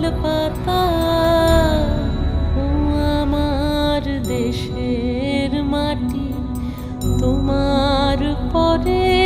লাল পাতা ও আমার দেশের মাটি তোমার পরে